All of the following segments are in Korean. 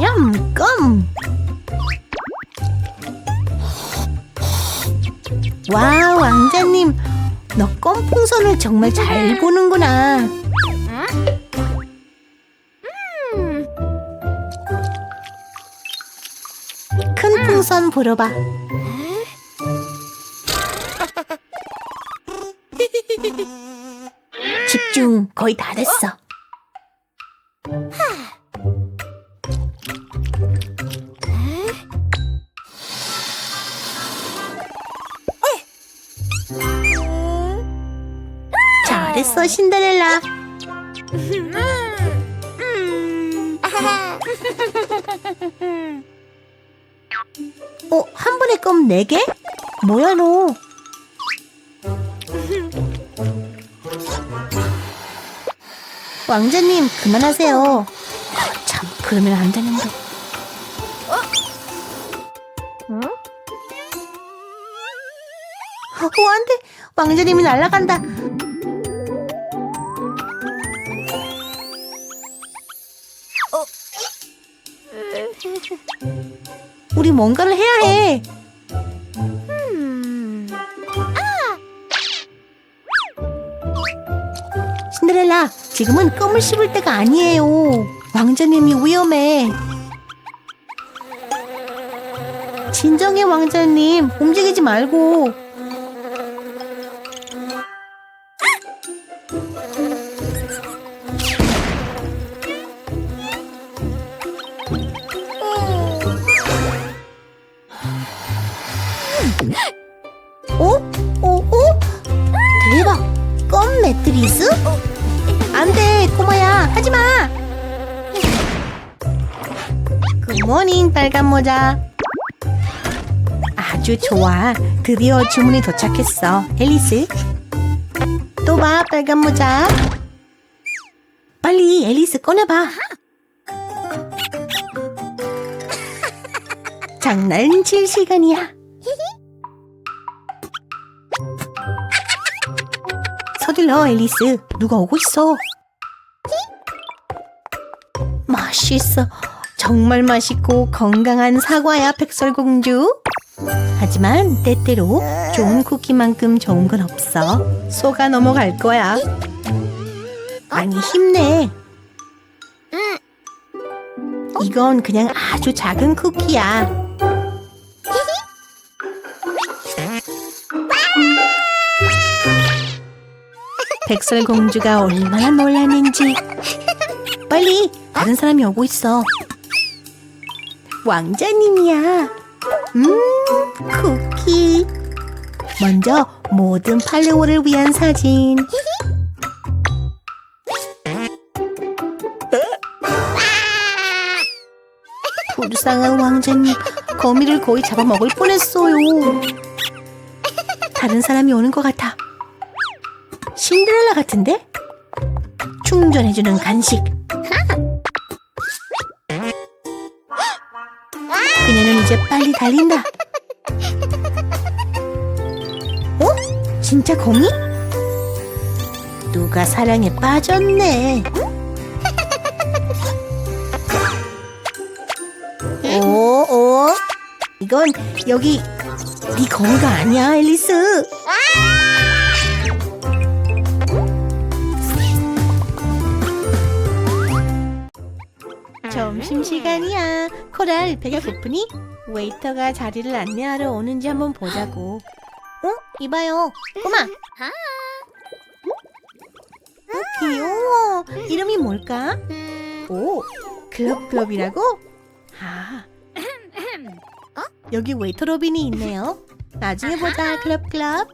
얌, 껌. 와, 왕자님. 너 껌풍선을 정말 잘 보는구나. 큰 풍선 보러 봐. 집중, 거의 다 됐어. 잘했어, 신데렐라. 어, 한 번에 껌 네개 뭐야, 너? 왕자님, 그만하세요. 참, 그러면 안 되는데. 어, 안 돼. 왕자님이 날아간다. 우리 뭔가를 해야 해. 신데렐라, 지금은 껌을 씹을 때가 아니에요. 왕자님이 위험해. 진정해, 왕자님. 움직이지 말고. 굿모닝, 빨간 모자. 아주 좋아. 드디어 주문이 도착했어. 앨리스. 또 봐, 빨간 모자. 빨리 앨리스 꺼내봐. 장난칠 시간이야. 서둘러 앨리스 누가 오고 있어 맛있어 정말 맛있고 건강한 사과야 백설공주. 하지만 때때로 좋은 쿠키만큼 좋은 건 없어. 속아 넘어갈 거야. 아니 힘내. 이건 그냥 아주 작은 쿠키야. 백설공주가 얼마나 놀랐는지. 빨리 다른 사람이 오고 있어 왕자님이야. 음 쿠키. 먼저 모든 팔로워를 위한 사진. 불쌍한 왕자님 거미를 거의 잡아먹을 뻔했어요. 다른 사람이 오는 것 같아. 신데렐라 같은데? 충전해주는 간식. 그녀는 이제 빨리 달린다. 어? 진짜 거미? 누가 사랑에 빠졌네. 오, 오. 이건 여기 네 거미가 아니야, 앨리스. 점심시간이야. 코랄, 배가 고프니? 웨이터가 자리를 안내하러 오는지 한번 보자고. 어? 이봐요. 꼬마. 어, 귀여워. 이름이 뭘까? 오, 클럽클럽이라고? 아. 여기 웨이터 로빈이 있네요. 나중에 보자, 클럽클럽.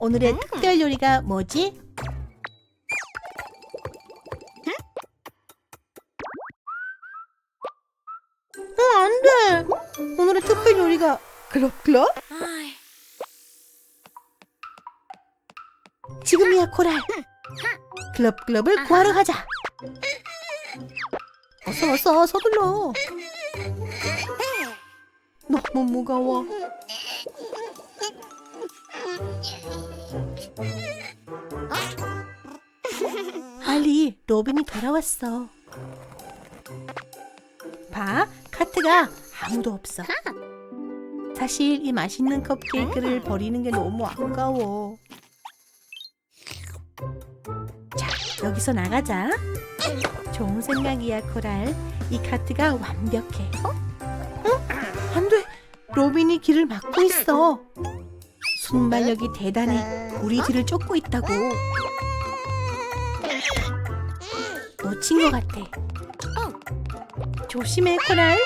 오늘의 특별 요리가 뭐지? 어, 안 돼. 오늘의 특별 요리가 클럽클럽? 지금이야, 코랄. 클럽클럽을 구하러 가자. 어서 어서 서둘러. 너무 무거워. 빨리 로빈이 돌아왔어. 봐, 카트가 아무도 없어. 사실 이 맛있는 컵케이크를 버리는 게 너무 아까워. 자, 여기서 나가자. 좋은 생각이야, 코랄. 이 카트가 완벽해. 어? 어? 안 돼. 로빈이 길을 막고 있어. 순발력이 대단해. 우리 뒤를 쫓고 있다고. 놓친 것 같아. 조심해, 코랄.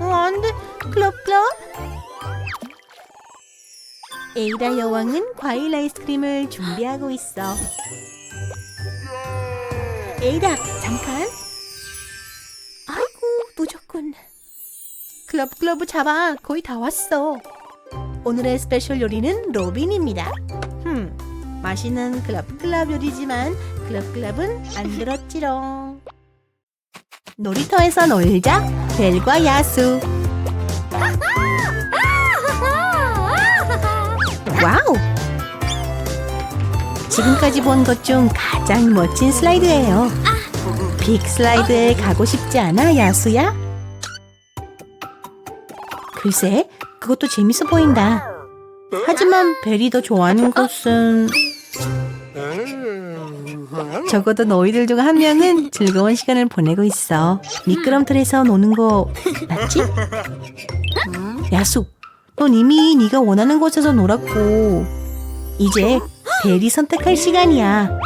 어, 안 돼. 클럽, 클럽. 에이다 여왕은 과일 아이스크림을 준비하고 있어. 에이다, 잠깐. 아이고, 늦었군. 클럽 클럽 잡아. 거의 다 왔어. 오늘의 스페셜 요리는 로빈입니다. 흠, 맛있는 클럽 클럽 요리지만 클럽 클럽은 안 들었지롱. 놀이터에서 놀자. 벨과 야수. 와우! 지금까지 본 것 중 가장 멋진 슬라이드예요. 빅 슬라이드에 가고 싶지 않아, 야수야? 글쎄, 그것도 재밌어 보인다. 하지만 벨이 더 좋아하는 것은 적어도 너희들 중 한 명은 즐거운 시간을 보내고 있어. 미끄럼틀에서 노는 거 맞지? 야수, 넌 이미 네가 원하는 곳에서 놀았고 이제 벨이 선택할 시간이야.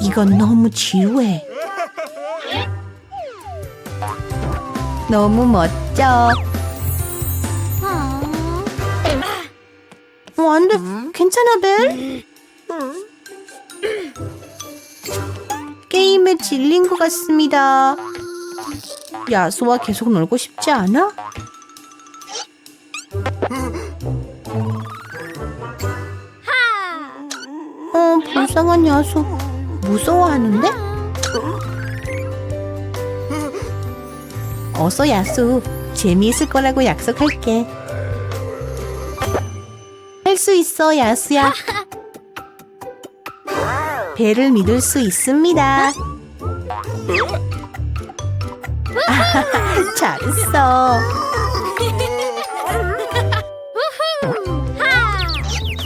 이건 너무 지루해. 너무 멋져. 어, 안 돼. 괜찮아, 벨? 게임에 질린 것 같습니다. 야수와 계속 놀고 싶지 않아? 불쌍한 야수. 무서워하는데? 어서 야수. 재미있을 거라고 약속할게. 할 수 있어, 야수야. 배를 믿을 수 있습니다. 잘했어.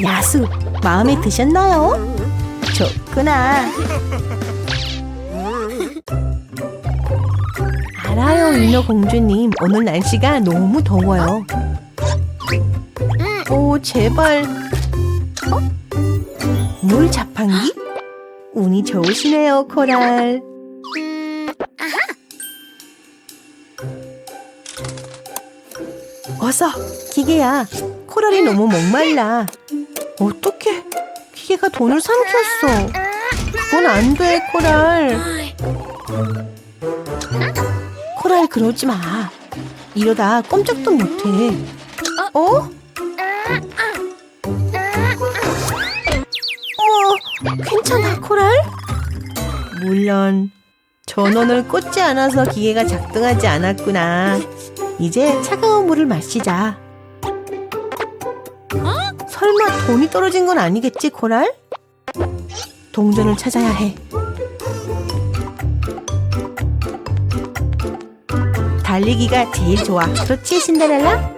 야수, 마음에 드셨나요? 좋구나. 알아요, 인어 공주님. 오늘 날씨가 너무 더워요. 오, 제발. 어? 물 자판기? 운이 좋으시네요, 코랄. 어서, 기계야. 코랄이 너무 목말라. 어떻 게 기계가 돈을 삼켰어? 그건 안 돼, 코랄. 코랄, 그러지 마. 이러다 꼼짝도 못해. 어? 어, 괜찮아, 코랄? 물론 전원을 꽂지 않아서 기계가 작동하지 않았구나. 이제 차가운 물을 마시자. 설마 돈이 떨어진 건 아니겠지, 코랄? 동전을 찾아야 해. 달리기가 제일 좋아. 그렇지, 신데렐라?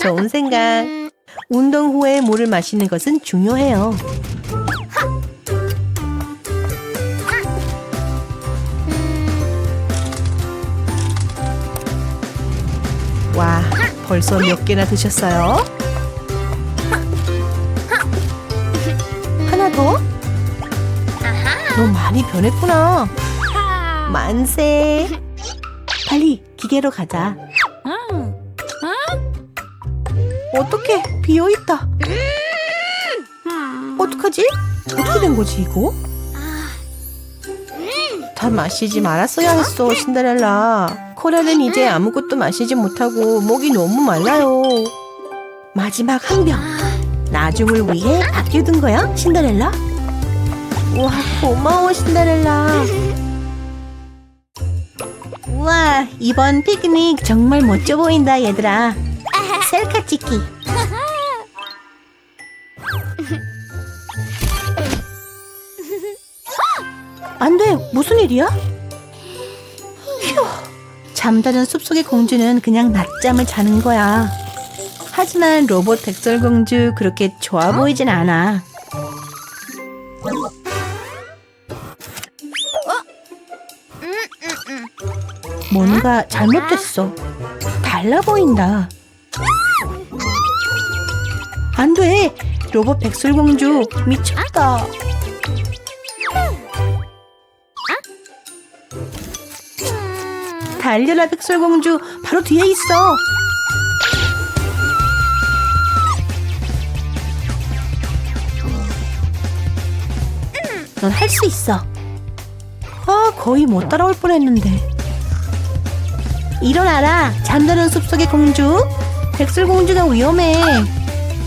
좋은 생각. 운동 후에 물을 마시는 것은 중요해요. 와, 벌써 몇 개나 드셨어요? 너 많이 변했구나. 만세. 빨리 기계로 가자. 어떻게 비어 있다. 어떡하지? 어떻게 된 거지 이거? 다 마시지 말았어야 했어 신데렐라. 코랄은 이제 아무것도 마시지 못하고 목이 너무 말라요. 마지막 한 병. 나중을 위해 아껴둔 거야 신데렐라? 와 고마워 신데렐라. 우와, 이번 피크닉 정말 멋져 보인다, 얘들아. 셀카 찍기. 안 돼, 무슨 일이야? 휴, 잠자는 숲속의 공주는 그냥 낮잠을 자는 거야. 하지만 로봇 백설공주 그렇게 좋아 보이진 않아. 뭔가 잘못됐어. 달라 보인다. 안 돼! 로봇 백설공주 미쳤다. 달려라 백설공주 바로 뒤에 있어. 넌 할 수 있어. 아 거의 못 따라올 뻔했는데. 일어나라 잠자는 숲속의 공주. 백설공주가 위험해.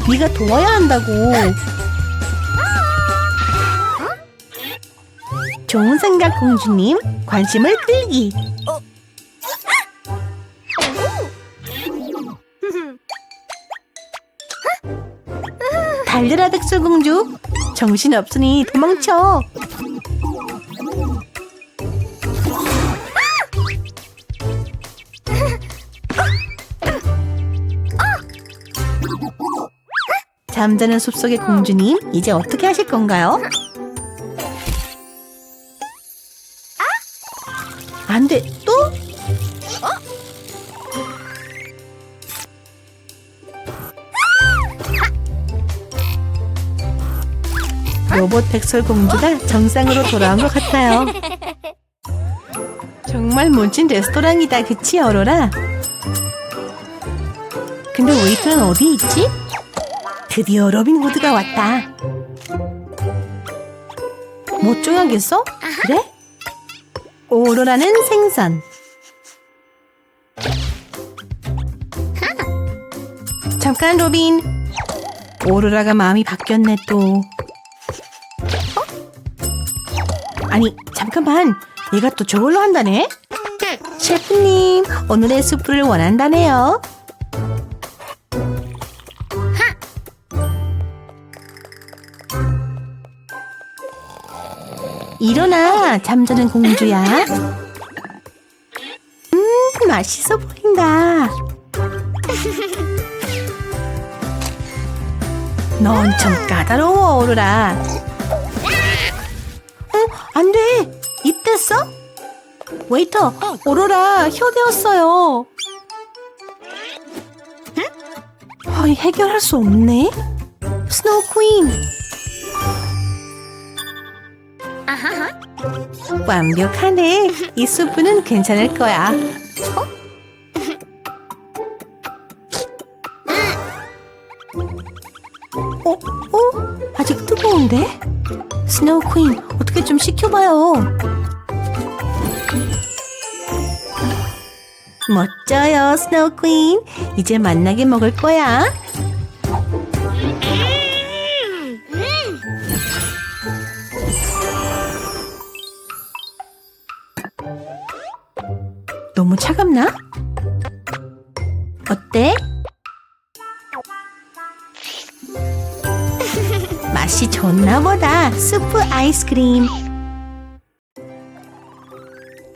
네가 도와야 한다고. 좋은 생각 공주님 관심을 끌기. 달려라 백설공주 정신 없으니 도망쳐 잠자는 숲속의 공주님 이제 어떻게 하실 건가요? 안 돼 또? 로봇 백설 공주가 정상으로 돌아온 것 같아요. 정말 멋진 레스토랑이다, 그치, 어로라? 근데 웨이터는 어디 있지? 드디어 로빈 후드가 왔다. 못 정하겠어? 그래? 오로라는 생선. 잠깐, 로빈. 오로라가 마음이 바뀌었네, 또. 아니 잠깐만 얘가 또 저걸로 한다네 셰프님 오늘의 수프를 원한다네요 일어나 잠자는 공주야 음 맛있어 보인다 넌좀 까다로워 오르라 어, 안 돼! 입됐어? 웨이터, 오로라 혀대었어요. 아, 해결할 수 없네. 스노우 퀸. 완벽하네. 이 수프는 괜찮을 거야. 어? 어? 아직 뜨거운데? 스노우 퀸, 어떻게 좀 시켜봐요. 멋져요, 스노우 퀸. 이제 만나게 먹을 거야. 너무 차갑나? 어때? 맛이 좋나 보다. 수프 아이스크림.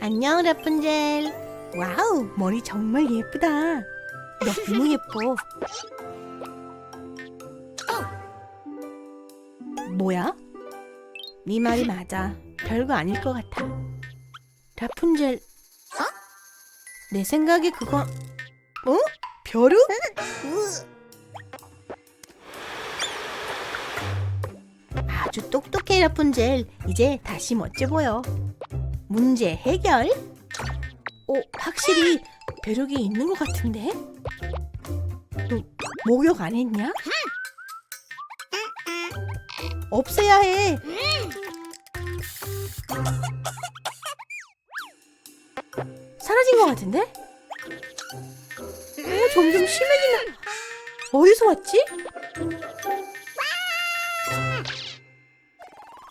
안녕, 라푼젤. 와우, 머리 정말 예쁘다. 너무 예뻐. 뭐야? 네 말이 맞아. 별거 아닐 것 같아. 라푼젤. 내 생각에 그거. 어? 벼룩? 아주 똑똑해 라푼젤 이제 다시 멋져 보여 문제 해결 오 확실히 벼룩이 있는 것 같은데 너 목욕 안 했냐? 없애야 해 같은데? 어, 점점 심해진다 어디서 왔지?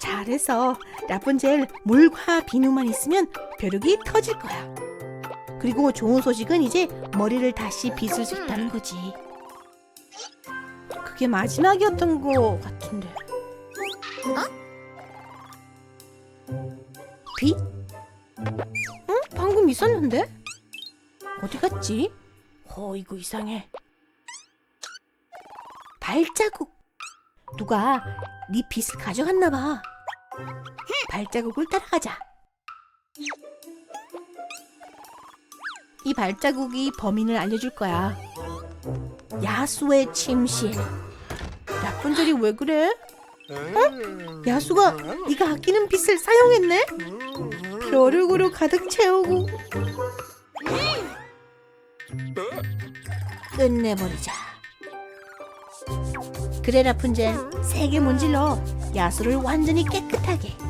잘해서 라푼젤 물과 비누만 있으면 벼룩이 터질 거야. 그리고 좋은 소식은 이제 머리를 다시 빗을 수 있다는 거지. 그게 마지막이었던 거 같은데. 빗? 응? 방금 있었는데? 어디 갔지? 어, 이거 이상해. 발자국. 누가 네 빗을 가져갔나 봐. 발자국을 따라가자. 이 발자국이 범인을 알려줄 거야. 야수의 침실. 라푼젤이 왜 그래? 어? 야수가 네가 아끼는 빗을 사용했네? 벼룩으로 가득 채우고 끝내버리자. 그래 라푼젤 세게 문질러 야수를 완전히 깨끗하게.